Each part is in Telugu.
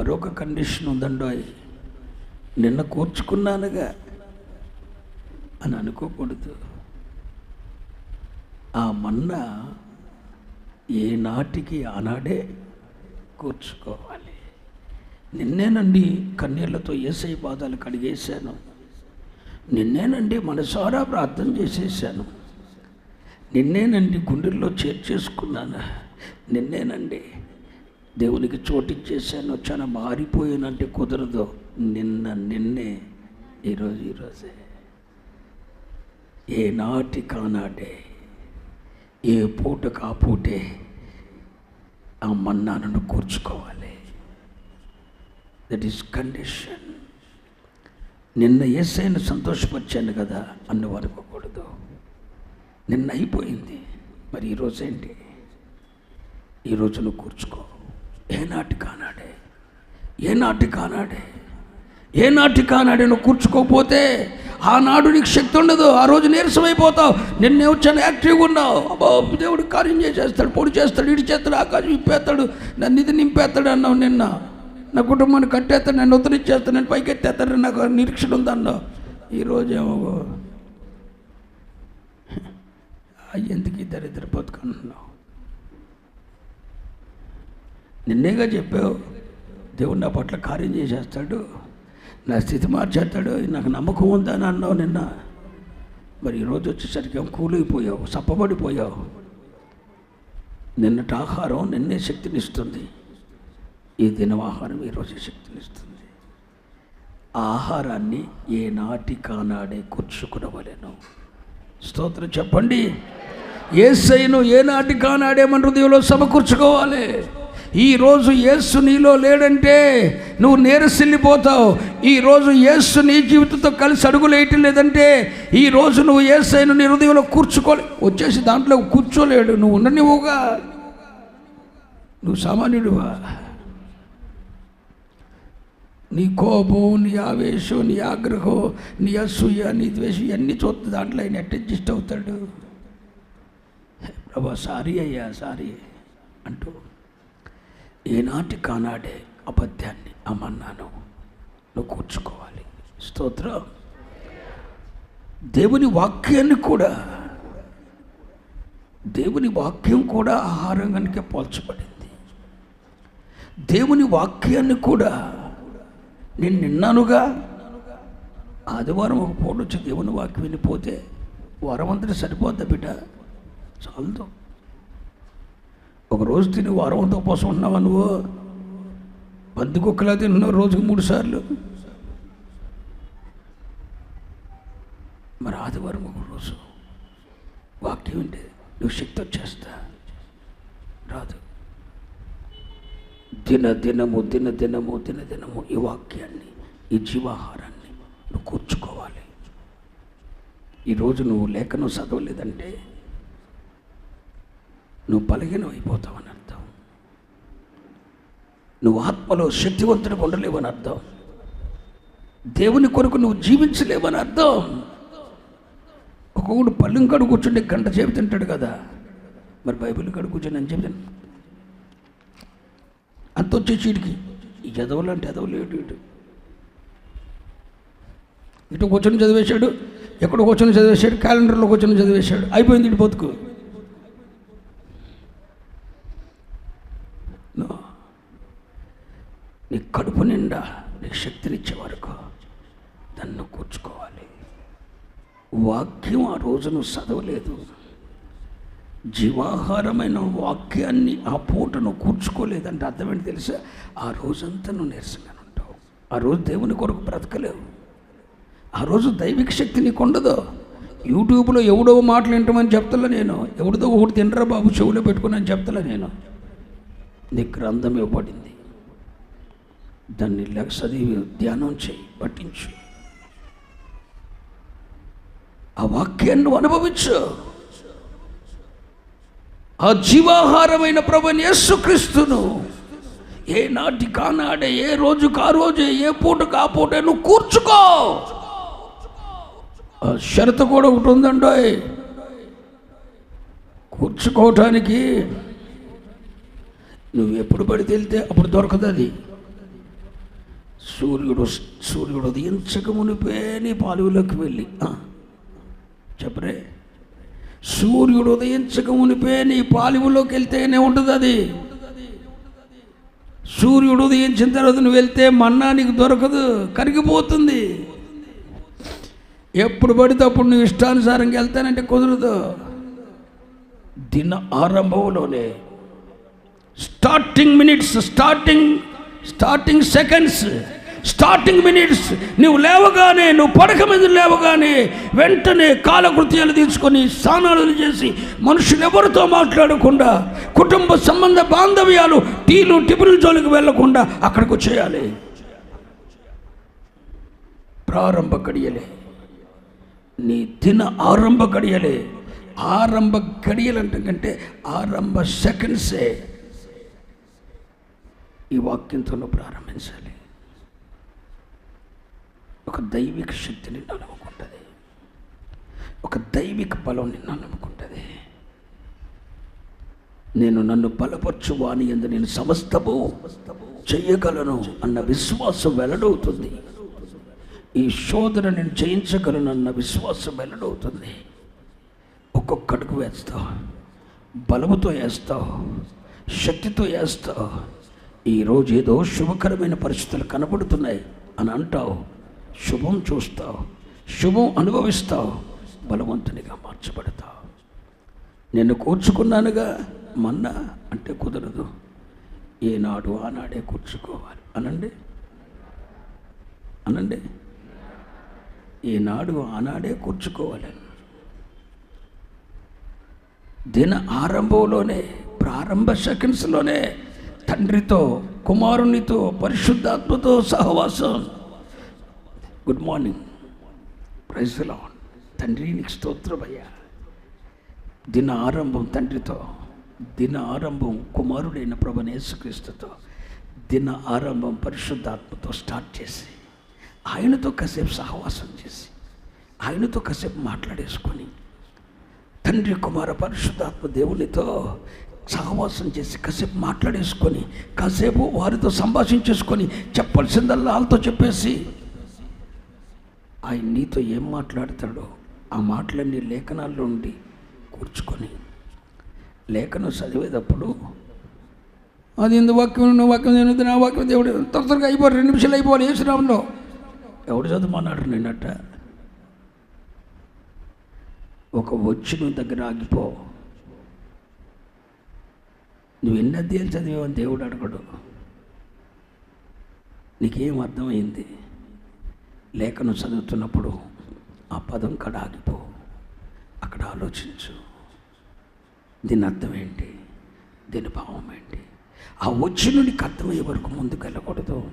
మరొక కండిషన్ ఉందండోయ్ నిన్న కూర్చుకున్నానుగా అని అనుకోకూడదు. ఆ మన్నా ఏ నాటికి ఆనాడే కూర్చుకోవాలి. నిన్నేనండి కన్నీళ్ళతో ఏసై బాధలు కడిగేశాను. నిన్నేనండి మనసారా ప్రార్థన చేసేసాను నిన్నేనండి గుండెల్లో చేర్చేసుకున్నాను. నిన్నేనండి దేవునికి చోటిచ్చేసాను చాలా మారిపోయానంటే కుదరదు. నిన్న నిన్నే ఈరోజు ఈరోజే ఏనాటి కానాటే కానాడే ఏ పూట కాపూటే ఆ మన్నాను కూర్చుకోవాలి. దట్ ఈస్ కండిషన్ నిన్న ఏసైనా సంతోషపరిచాను కదా అన్ను అనుకోకూడదు నిన్న అయిపోయింది. మరి ఈరోజు ఏంటి ఈరోజు నువ్వు కూర్చుకో. ఏనాటి కానాడే? ఏనాటి కానాడే? ఏనాటి కానాడే? నువ్వు కూర్చుకోకపోతే ఆనాడు నీకు శక్తి ఉండదు. ఆ రోజు నీరసమైపోతావు. నిన్నే వచ్చాను యాక్టివ్గా ఉన్నావు. అబ్బో దేవుడు కార్యం చేసేస్తాడు పొడి చేస్తాడు ఇడి చేస్తాడు ఆకాశం ఇప్పేస్తాడు నన్ను ఇది నింపేస్తాడు అన్నావు నిన్న. నా కుటుంబాన్ని కట్టేస్తాడు నన్ను ఉత్తరిచ్చేస్తాడు నేను పైకి ఎత్తేస్తాడు నాకు నిరీక్షణ ఉందన్నావు. ఈరోజేమో ఎందుకు ఈ దరిద్ర బతుకన్నావు? నిన్నేగా చెప్పావు దేవుడు నా పట్ల కార్యం చేసేస్తాడు నా స్థితి మార్చేస్తాడు నాకు నమ్మకం ఉందని అన్నావు నిన్న. మరి ఈరోజు వచ్చేసరికి ఏం కూలిపోయావు సప్పబడిపోయావు? నిన్నటి ఆహారం నిన్నే శక్తినిస్తుంది. ఈ దినం ఆహారం ఈరోజు శక్తినిస్తుంది. ఆ ఆహారాన్ని ఏ నాటి కానాడే కూర్చుకునవలేను. స్తోత్రం చెప్పండి. ఏసైను ఏ నాటి కానాడే మన హృదయంలో సమకూర్చుకోవాలి. ఈరోజు యేసు నీలో లేడంటే నువ్వు నేరసిల్లిపోతావు. ఈరోజు యేసు నీ జీవితంతో కలిసి అడుగులేయటం లేదంటే ఈరోజు నువ్వు ఏసైను నీ హృదయంలో కూర్చుకోలే. వచ్చేసి దాంట్లో కూర్చోలేడు. నువ్వు ఉండనివ్వుగా. నువ్వు సామాన్యుడువా? నీ కోపం నీ ఆవేశం నీ ఆగ్రహం నీ అసూయ నీ ద్వేషం ఇవన్నీ చూస్తే దాంట్లో ఆయన ఎట్ అడ్జస్ట్ అవుతాడు? ప్రభా సారీ అయ్యా సారీ అంటూ ఏనాటి కానాడే అబద్ధాన్ని అమన్నాను. నువ్వు కూర్చుకోవాలి. స్తోత్రం. దేవుని వాక్యాన్ని కూడా దేవుని వాక్యం కూడా ఆహారం కనుక పోల్చబడింది. దేవుని వాక్యాన్ని కూడా నేను నిన్నానుగా ఆదివారం ఒక పూట వచ్చి దేవుని వాక్యం వెళ్ళిపోతే వారం అంతా సరిపోద్దా బిడ్డ. చాలదు. ఒక రోజు తిని వారం అంతా ఉపవాసం ఉన్నావా నువ్వు? పందికొక్కలా తింటున్నావు రోజుకు మూడు సార్లు. మరి ఆదివారం ఒక రోజు వాక్యం ఉంటే నువ్వు శక్తి వచ్చేస్తా. రాదు. దిన దినము దిన దినము దిన దినము ఈ వాక్యాన్ని ఈ జీవాహారాన్ని నువ్వు కూర్చుకోవాలి. ఈరోజు నువ్వు లేఖను చదవలేదంటే నువ్వు బలహీనం అయిపోతావని అర్థం. నువ్వు ఆత్మలో శక్తివంతుడిగా ఉండలేవని అర్థం. దేవుని కొరకు నువ్వు జీవించలేవని అర్థం. ఒక్కొక్కడు పళ్ళెం కాడు కూర్చుంటే గంట చేపి తింటాడు కదా. మరి బైబిల్ కాడు కూర్చొని అని చెప్తాను అంత వచ్చేసి వీడికి ఈ అంటే అంటే చదవలేడు ఇటు. ఇటు కూర్చొని చదివేశాడు ఎక్కడ కూర్చొని చదివేశాడు క్యాలెండర్లో కూర్చొని చదివేశాడు. అయిపోయింది ఇటు బతుకు నో. నీ కడుపు నిండా నీకు శక్తినిచ్చే వరకు దాన్ని కూర్చుకోవాలి. వాక్యం ఆ రోజు నువ్వు చదవలేదు. జీవాహారమైన వాక్యాన్ని ఆ పూట నువ్వు కూర్చుకోలేదంటే అర్థమేంటి తెలుసా? ఆ రోజంతా నువ్వు నీరసంగా ఉంటావు. ఆ రోజు దేవుని కొరకు బ్రతకలేవు. ఆ రోజు దైవిక శక్తి నీకు ఉండదు. యూట్యూబ్లో ఎవడో మాటలు వింటామని చెప్తలే నేను. ఎవడిదో ఒకటి తినరా బాబు చెవులో పెట్టుకుని అని చెప్తలే నేను. నీ గ్రంథం ఇవ్వబడింది. దాన్ని లెక్క చదివి ధ్యానం చేయి పట్టించు ఆ వాక్యాన్ని నువ్వు అనుభవించు. ఆ జీవాహారమైన ప్రభుని యేసుక్రీస్తును ఏ నాటి కానాడే ఏ రోజు కా రోజే ఏ పూట కా పూట నువ్వు కూర్చుకో. ఆ షరతు కూడా ఒకటి ఉందండి కూర్చుకోవటానికి నువ్వు ఎప్పుడు పడితే వెళ్తే అప్పుడు దొరకదు అది. సూర్యుడు సూర్యుడు ఉదయించక మునిపే నీ పాలువులోకి వెళ్ళి. చెప్పరే. సూర్యుడు ఉదయించక మునిపే నీ పాలువులోకి వెళ్తేనే ఉంటుంది అది. సూర్యుడు ఉదయించిన తర్వాత నువ్వు వెళ్తే మన్నా నీకు దొరకదు కరిగిపోతుంది. ఎప్పుడు పడితే అప్పుడు నువ్వు ఇష్టానుసారంగా వెళ్తానంటే కుదరదు. దిన ఆరంభంలోనే starting minutes starting starting seconds starting minutes నువ్వు లేవగానే నువ్వు పడక మీద లేవగానే వెంటనే కాలకృత్యాలు తీసుకొని స్నానాలు చేసి మనుషులు ఎవరితో మాట్లాడకుండా కుటుంబ సంబంధ బాంధవ్యాలు టీలు టిఫిన్ జోలికి వెళ్ళకుండా అక్కడికి వచ్చేయాలి. ప్రారంభ గడియలే. నీ దిన ఆరంభ గడియలే. ఆరంభ గడియలు కంటే ఆరంభ సెకండ్సే. ఈ వాక్యంతో ప్రారంభించాలి. ఒక దైవిక శక్తి నిన్ను నలుముకుంటుంది ఒక దైవిక బలం నిన్ను నమ్ముకుంటుంది. నేను నన్ను బలపరచు వాని ఎందు నేను సమస్తము చెయ్యగలను అన్న విశ్వాసం వెల్లడవుతుంది. ఈ శోధన నేను చేయించగలను అన్న విశ్వాసం వెల్లడవుతుంది. ఒక్కొక్క అడుగు వేస్తావు బలముతో వేస్తావు శక్తితో వేస్తావు ఈరోజు ఏదో శుభకరమైన పరిస్థితులు కనబడుతున్నాయి అని అంటావు. శుభం చూస్తావు శుభం అనుభవిస్తావు బలవంతునిగా మార్చబడతావు. నిన్ను కూర్చుకున్నానుగా మన్నా అంటే కుదరదు. ఏనాడు ఆనాడే కూర్చుకోవాలి. అనండి? అనండి? ఈనాడు ఆనాడే కూర్చుకోవాలి దిన ఆరంభంలోనే ప్రారంభ సెకండ్స్లోనే తండ్రితో కుమారునితో పరిశుద్ధాత్మతో సహవాసం. గుడ్ మార్నింగ్ ప్రైజ్లో తండ్రి నీకు స్తోత్రమయ్యా దిన ఆరంభం తండ్రితో దిన ఆరంభం కుమారుడైన ప్రభు యేసుక్రీస్తుతో దిన ఆరంభం పరిశుద్ధాత్మతో స్టార్ట్ చేసి ఆయనతో కాసేపు సహవాసం చేసి ఆయనతో కాసేపు మాట్లాడేసుకొని తండ్రి కుమార పరిశుద్ధాత్మ దేవునితో సహవాసం చేసి కాసేపు మాట్లాడేసుకొని కాసేపు వారితో సంభాషించేసుకొని చెప్పాల్సిందల్లా వాళ్ళతో చెప్పేసి ఆయన నీతో ఏం మాట్లాడతాడో ఆ మాటలన్నీ లేఖనాల్లో ఉండి కూర్చుకొని లేఖనం చదివేటప్పుడు అది ఎందు వాక్యం? నువ్వు వాక్యం చదివితే నా వాక్యం దేవుడు త్వర త్వరగా అయిపోయి రెండు నిమిషాలు అయిపోవాలి వేసినాంలో ఎవడు చదువుమన్నాడు నిన్నట? ఒక వచ్చిన దగ్గర ఆగిపో. నువ్వు ఎన్ని అధ్యాయులు చదివావు దేవుడు అడగడు. నీకేం అర్థమైంది? లేఖను చదువుతున్నప్పుడు ఆ పదం కడ ఆగిపో అక్కడ ఆలోచించు. దీని అర్థం ఏంటి? దీని భావం ఏంటి? ఆ వచ్చినుడికి అర్థమయ్యే వరకు ముందుకు వెళ్ళకూడదు?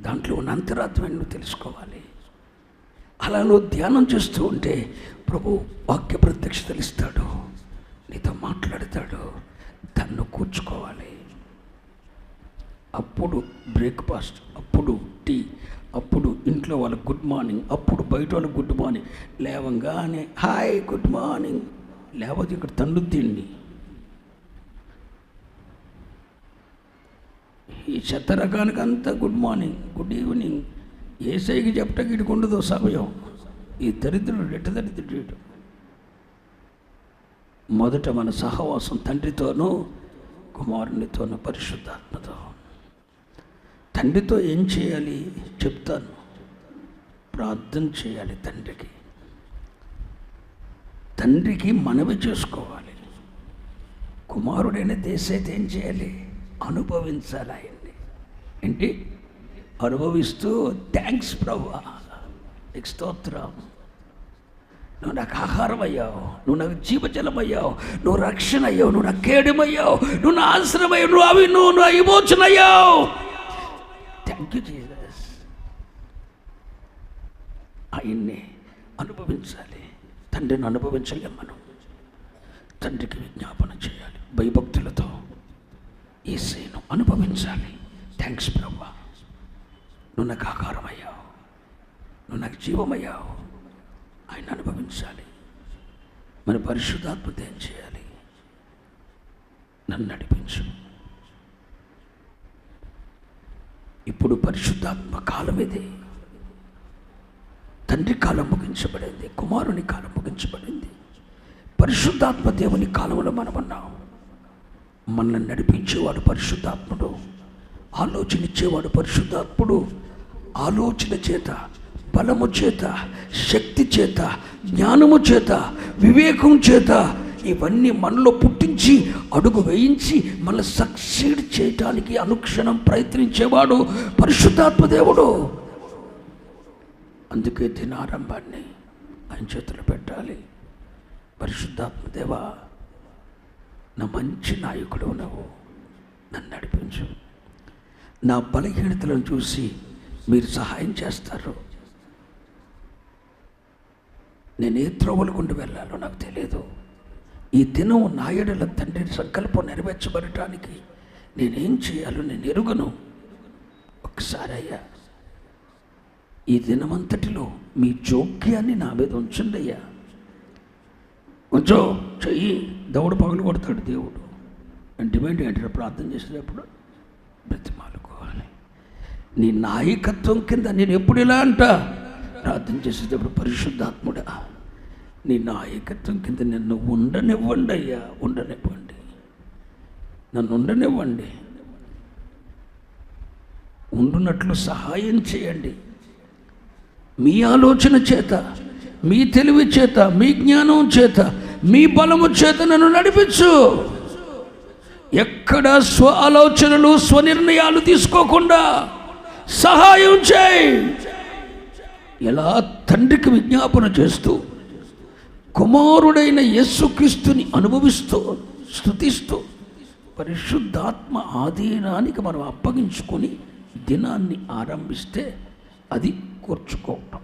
దాంట్లో ఉన్న అంతరార్థం నువ్వు తెలుసుకోవాలి. అలా నువ్వు ధ్యానం చేస్తూ ఉంటే ప్రభు వాక్య ప్రత్యక్ష ఇస్తాడు. నీతో మాట్లాడతాడు. దాన్ని కూర్చుకోవాలి. అప్పుడు బ్రేక్ఫాస్ట్ అప్పుడు టీ అప్పుడు ఇంట్లో వాళ్ళకి గుడ్ మార్నింగ్ అప్పుడు బయట వాళ్ళకి గుడ్ మార్నింగ్ లేవంగానే హాయ్ గుడ్ మార్నింగ్ లేకపోతే ఇక్కడ తండ్రి తిండి ఈ చెత్త రకానికి అంతా గుడ్ మార్నింగ్ గుడ్ ఈవినింగ్ ఏసైకి చెప్పటకి ఇటు ఉండదు సమయం. ఈ దరిద్రుడు ఎట్ట దరిద్రుడు ఇటు. మొదట మన సహవాసం తండ్రితోనూ కుమారునితోనూ పరిశుద్ధాత్మతో. తండ్రితో ఏం చేయాలి? చెప్తాను. ప్రార్థన చేయాలి తండ్రికి. తండ్రికి మనవి చేసుకోవాలి. కుమారుడైన దేశైతే ఏం చేయాలి? అనుభవించాలి ఆయన్ని. ఏంటి? అనుభవిస్తూ థ్యాంక్స్ ప్రభా నీకు స్తోత్రం. నువ్వు నాకు ఆహారం అయ్యావు నువ్వు నాకు జీవజలం అయ్యావు నువ్వు రక్షణ అయ్యావు నువ్వు నాకు కేడమయ్యావు. నువ్వు నా ఆశ్రమయ్యావు. నువ్వు అవి నువ్వు నా విమోచన అయ్యావు థ్యాంక్ యూ జీసస్ ఆయన్ని అనుభవించాలి. తండ్రిని అనుభవించలేం మనం. తండ్రికి విజ్ఞాపన చేయాలి. భయభక్తులతో ఈ సేను అనుభవించాలి. థ్యాంక్స్ ప్రభా. నువ్వు నాకు ఆకారం అయ్యావు నువ్వు నాకు జీవమయ్యావు. ఆయన అనుభవించాలి. మన పరిశుద్ధాత్మత ఏం చేయాలి? నన్ను నడిపించు ఈ ఇప్పుడు పరిశుద్ధాత్మ కాలం ఇది. తండ్రి కాలం ముగించబడింది కుమారుని కాలం ముగించబడింది. పరిశుద్ధాత్మ దేవుని కాలంలో మనం ఉన్నాం. మనల్ని నడిపించేవాడు పరిశుద్ధాత్ముడు ఆలోచన ఇచ్చేవాడు పరిశుద్ధాత్ముడు. ఆలోచన చేత బలము చేత శక్తి చేత జ్ఞానము చేత వివేకం చేత ఇవన్నీ మనలో పుట్టించి అడుగు వేయించి మన సక్సీడ్ చేయటానికి అనుక్షణం ప్రయత్నించేవాడు పరిశుద్ధాత్మ దేవుడు. అందుకే దినారంభాన్ని ఆయన చేతులు పెట్టాలి. పరిశుద్ధాత్మ దేవా నా మంచి నాయకుడు నువ్వు. నన్ను నడిపించు. నా బలహీనతలను చూసి మీరు సహాయం చేస్తారు. నేను ఏ త్రోవలు గుండి వెళ్ళాలో నాకు తెలియదు ఈ దినం నాయుడుల తండ్రి సంకల్పం నెరవేర్చబడటానికి నేనేం చేయాలో నేను ఎరుగను. ఒకసారి అయ్యా ఈ దినమంతటిలో మీ జోక్యాన్ని నా మీద ఉంచండి అయ్యా. ఉంచో చెయ్యి దౌడు పగలు కొడతాడు దేవుడు. అంటే డిమాండ్ ఏంటంటే ప్రార్థన చేసేటప్పుడు బ్రతిమాలుకోవాలి. నీ నాయకత్వం కింద నేను ఎప్పుడు ఇలా అంట? ప్రార్థన చేసేటప్పుడు పరిశుద్ధాత్ముడా. నీ నాయకత్వం కింద నన్ను ఉండనివ్వండి అయ్యా ఉండనివ్వండి. నన్ను ఉండనివ్వండి. ఉండునట్లు సహాయం చేయండి. మీ ఆలోచన చేత మీ తెలివి చేత మీ జ్ఞానం చేత మీ బలము చేత నన్ను నడిపించు. ఎక్కడ స్వ ఆలోచనలు స్వనిర్ణయాలు తీసుకోకుండా సహాయం చేయి. ఎలా తండ్రికి విజ్ఞాపన చేస్తూ కుమారుడైన యేసుక్రీస్తుని అనుభవిస్తూ స్థుతిస్తూ పరిశుద్ధాత్మ ఆధీనానికి మనం అప్పగించుకొని దినాన్ని ఆరంభిస్తే అది కూర్చుకోవటం.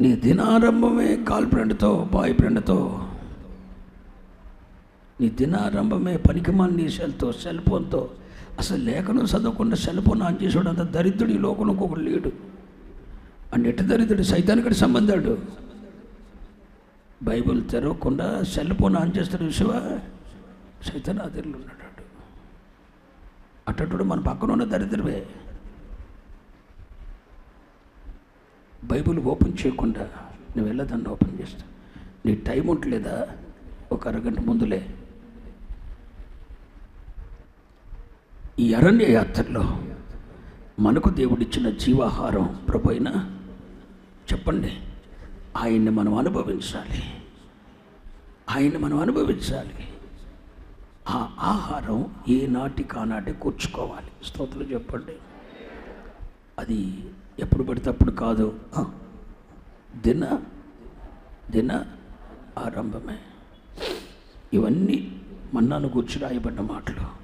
నీ దినారంభమే కాల్ ఫ్రెండ్తో బాయ్ ఫ్రెండ్తో నీ దినారంభమే పనికిమాల సెల్తో సెల్ ఫోన్తో. అసలు లేఖనం చదవకుండా సెల్ ఫోన్ ఆన్ చేసాడు అంత దరిద్రుడు ఈ లోకంలో ఒకడు లేడు. అని దరిద్రుడు సైతానికటి సంబంధాడు బైబిల్ తెరవకుండా సెల్ ఫోన్ ఆన్ చేస్తాడు విషయవా సైతాన్ అదిర్లు ఉన్నాడు. అట్టడు మన పక్కన ఉన్న దరిద్రమే. బైబిల్ ఓపెన్ చేయకుండా నువ్వు వెళ్ళదాన్ని ఓపెన్ చేస్తా. నీ టైం ఉండలేదా ఒక అరగంట ముందులే. ఈ అరణ్య యాత్రలో మనకు దేవుడిచ్చిన జీవాహారం ప్రభు అయినా చెప్పండి. ఆయన్ని మనం అనుభవించాలి. ఆయన్ని మనం అనుభవించాలి. ఆ ఆహారం ఏనాటి కానాటి కూర్చుకోవాలి. స్తోత్రులు చెప్పండి. అది ఎప్పుడు పడితే అప్పుడు కాదు. దిన దిన ఆరంభమే. ఇవన్నీ మన్నాను కూర్చు రాయబడ్డ మాటలు.